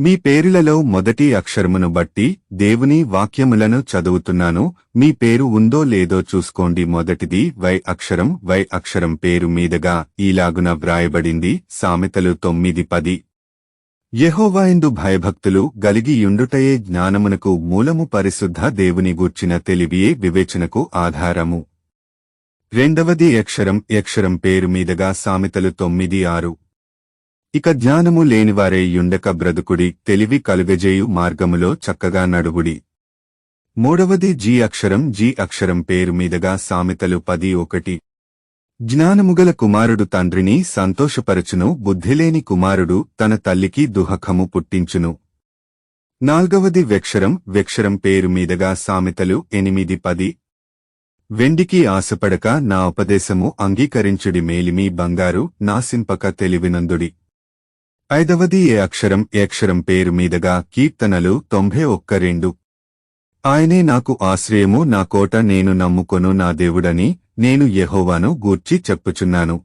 మీ పేరులలో మొదటి అక్షరమును బట్టి దేవుని వాక్యములను చదువుతున్నాను. మీ పేరు ఉందో లేదో చూసుకోండి. మొదటిది వై అక్షరం. వై అక్షరం పేరు మీదగా ఈలాగున వ్రాయబడింది. సామెతలు తొమ్మిది పది. యెహోవాయందు భయభక్తులు గలిగియుండుటయే జ్ఞానమునకు మూలము పరిశుద్ధ దేవుని గూర్చిన తెలివియే వివేచనకు ఆధారము. రెండవది అక్షరం అక్షరం పేరు మీదగా సామెతలు తొమ్మిది ఆరు. ఇక జ్ఞానము లేనివారే యుండక బ్రతుకుడి తెలివి కలుగజేయు మార్గములో చక్కగా నడువుడి. మూడవది జీ అక్షరం జీ అక్షరం పేరు మీదగా సామెతలు పది ఒకటి. జ్ఞానముగల కుమారుడు తండ్రిని సంతోషపరచును బుద్ధిలేని కుమారుడు తన తల్లికి దుహకము పుట్టించును. నాల్గవది వెక్షరం వెక్షరం పేరు మీదగా సామెతలు ఎనిమిది పది. వెండికి ఆశపడక నా ఉపదేశము అంగీకరించుడి మేలిమి బంగారు నాసింపక తెలివినందుడి. ఐదవది ఏ అక్షరం ఏ అక్షరం పేరు మీదగా కీర్తనలు తొంభై ఒక్క రెండు. ఆయనే నాకు ఆశ్రయము నా కోట నేను నమ్ముకొను నా దేవుడని నేను యహోవాను గూర్చి చెప్పుచున్నాను.